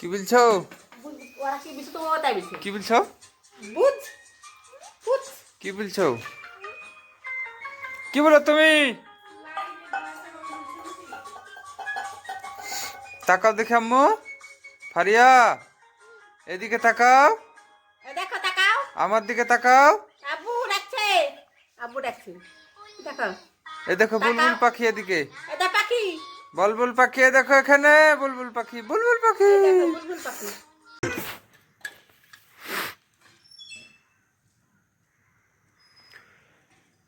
কি বলছো? কি বলছো? কি বলছো? কি বলো তুমি? তাকাও দেখে আম্মু। ফারিয়া এদিকে তাকাও। দেখো তাকাও। আমার দিকে তাকাও। আব্বু ডাকছে। আব্বু ডাকছে। দেখো এ দেখো বুলবুল পাখি এদিকে। এটা পাখি। বুলবুল পাখি দেখো এখানে বুলবুল পাখি বুলবুল পাখি।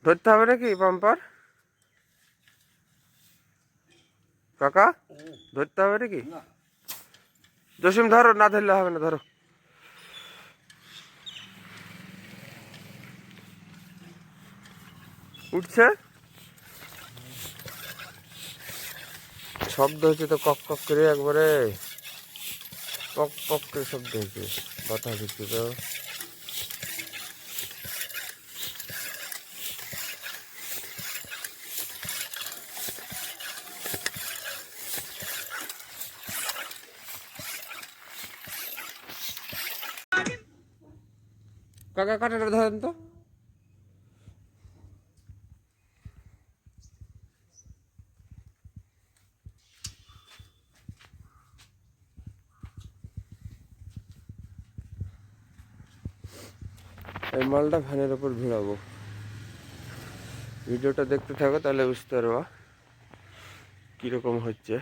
ধরতে হবে নাকি পাম্পার কাকা ধরতে হবে নাকি? জসিম ধরো না ধরলে হবে না ধরো। উঠছে? শব্দ হচ্ছে তো কক কক করে একবারে। পক পক করে শব্দ হচ্ছে, কথা হচ্ছে তো। কাকা, কাটাটা ধরেন তো। এই মালটা ফ্যানের ওপর ভিড়াবো। ভিডিওটা দেখতে থাকো, তাহলে বুঝতে পারবা কীরকম হচ্ছে।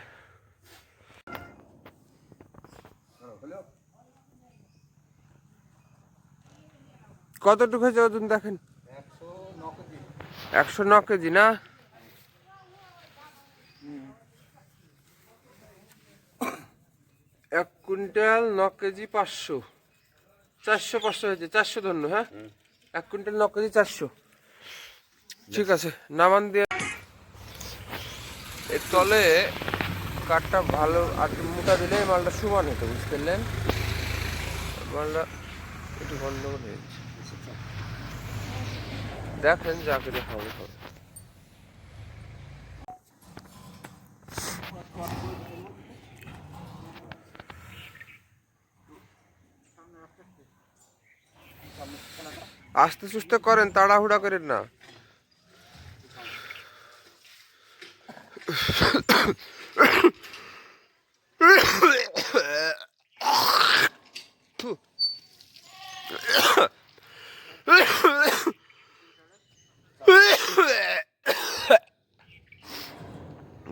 কতটুকু হয়েছে ওজন দেখেন? একশো ন কেজি না? এক কুইন্টাল ন কেজি পাঁচশো। চারশো পাঁচশো হয়েছে চারশো ধন্য হ্যাঁ? এক কুইন্টাল ন কেজি চারশো। ঠিক আছে নামান দিয়ে এর তলে কাঠটা ভালো আর মোটা দিলে মালটা সমান হতো বুঝতে পারলেন? মালটা একটু গন্ডগোল হয়েছে। দেখেন যা করে হবে হবে আস্তে সুস্তে করেন, তাড়াহুড়া করেন না।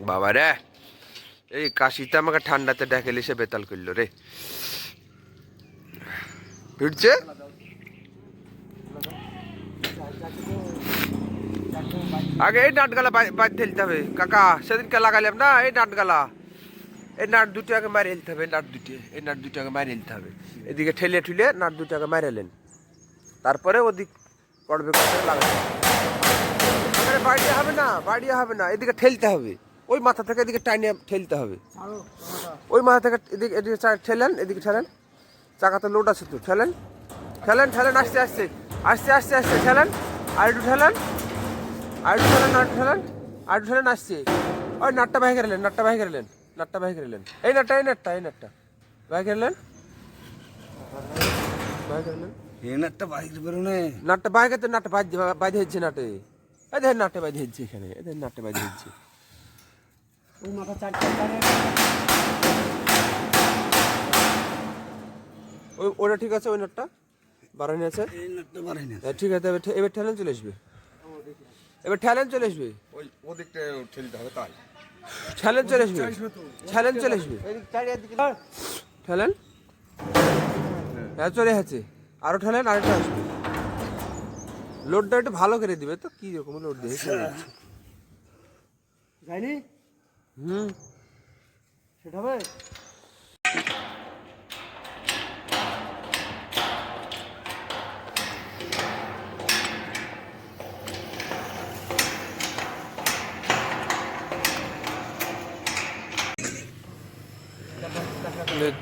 বাবা রে, এই কাশিতে আমাকে ঠান্ডাতে ডেকেলে সে বেতাল করল রে। ফিরছে আগে এই নাটগালা বাদ ঢেলতে হবে। কাকা সেদিনকে লাগাইলাম না? এই নাটগালা এই নাট দুটো আগে মারি হেলতে হবে নাট দুটি এই নাট দুটো আগে মারি হেলতে হবে। এদিকে ঠেলে ঠুলে নাট দুটো আগে মারি এলেন তারপরে ওদিক পড়বে করে লাগাতে হবে আরে বাড়িয়ে হবে না বাড়িয়ে হবে না এদিকে ঠেলতে হবে। ওই মাথা থেকে এদিকে টাইনে ঠেলতে হবে। ওই মাথা থেকে এদিকে এদিকে ঠেলেন এদিকে ঠেলেন। চাকাতে লোড আছে তো ঠেলেন। ঠেলেন ঠেলেন আসতে আসতে আসতে আসতে আসতে ঠেলেন। আর একটু ঠেলেন। আর একটু ঠেলেন একটু ঠেলেন। আর একটু ঠেলেন আসছে। ওই নাটটা বাহি গেলেন নাটটা বাহি গেলেন নাটটা বাহি গেলেন এই নাটটা এই নাটটা এই নাটটা। বাহি গেলেন বাহি গেলেন একটা বাইক বেরোনে নাটটা বাহি গেতে নাটটা বাজে বাজে হচ্ছে নাটে। এই দেখেন নাটে বাজে হচ্ছে এখানে। এই দেখেন নাটে বাজে হচ্ছে। ওই মাথা চারটে ওই ওটা ঠিক আছে ওই নাটটা? বাড়ানি আছে? ঠিক আছে এবার এবার ঠেলেন চলে আসবে। এবার ঠেলেন চলে আসবে? ওই ওদিকটা ঠেলতে হবে তাই। ঠেলেন চলে আসবে? ঠেলেন চলে আসবে? ঠেলেন? হ্যাঁ চলে আছে আরও ঠেলেন আরেকটা আসবে। লোডটা একটু ভালো করে দিবে তো কি রকম লোড দিয়ে যাইনি হুম। সেটা হবে?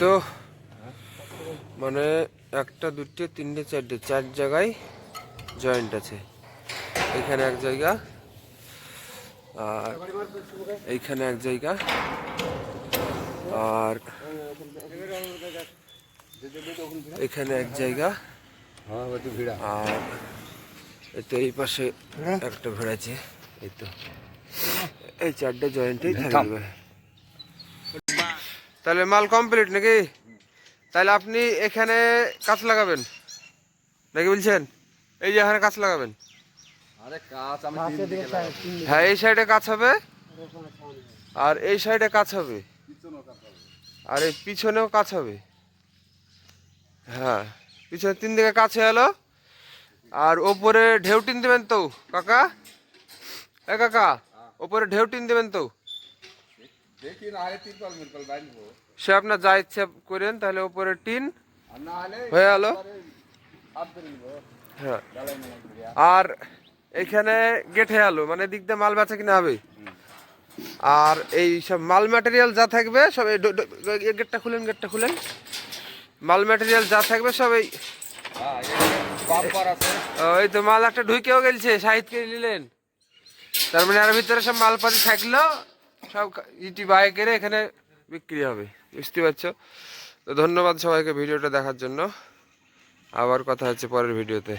তো মানে একটা দুটো তিনটে চারটে চার জায়গায় জয়েন্ট আছে। এখানে এক জায়গা আর এইখানে এক জায়গা আর এখানে এক জায়গা হ্যাঁ ভিড়া। আর এই তো এই পাশে একটা ভেড়া আছে এই তো। এই চারটে জয়েন্টেই থাকবে। তাহলে মাল কমপ্লিট নাকি? তাহলে আপনি এখানে কাজ লাগাবেন। নাকি বলছেন? এই যে এখানে কাজ লাগাবেন। হ্যাঁ এই সাইডে কাজ হবে। আর এই সাইডে কাজ হবে কাজ হবে। আর এই পিছনেও কাজ হবে। হ্যাঁ পিছনে তিন দিকে কাছে এলো। আর ওপরে ঢেউটিন দেবেন তো কাকা? এ কাকা ওপরে ঢেউটিন দেবেন তো। দেখি না হলে তিরপাল মিরপাল বাঁধবো। সে আপনার যা ইচ্ছা করেন তাহলে ওপরে টিন। আর হয়ে গেল। হ্যাঁ। আর এখানে গেটে আলো মানে দিক দিয়ে মাল বেচা কিনা হবে? আর এই সব মাল ম্যাটেরিয়াল যা থাকবে সব এই গেটটা খুলেন গেটটা খুলেন। মাল ম্যাটেরিয়াল যা থাকবে সব এই হ্যাঁ এখানে বাম্পার আছে। ও, এই তো মাল একটা ঢুকেও গেলছে সাহিত্যকে নিলেন। তার মানে এর ভিতরে সব মালপাতি থাকল। সব ইটি ইটি বাইকের এখানে বিক্রি হবে, বুঝতে পারছ? তো ধন্যবাদ সবাইকে ভিডিওটা দেখার জন্য। আবার কথা হচ্ছে পরের ভিডিওতে।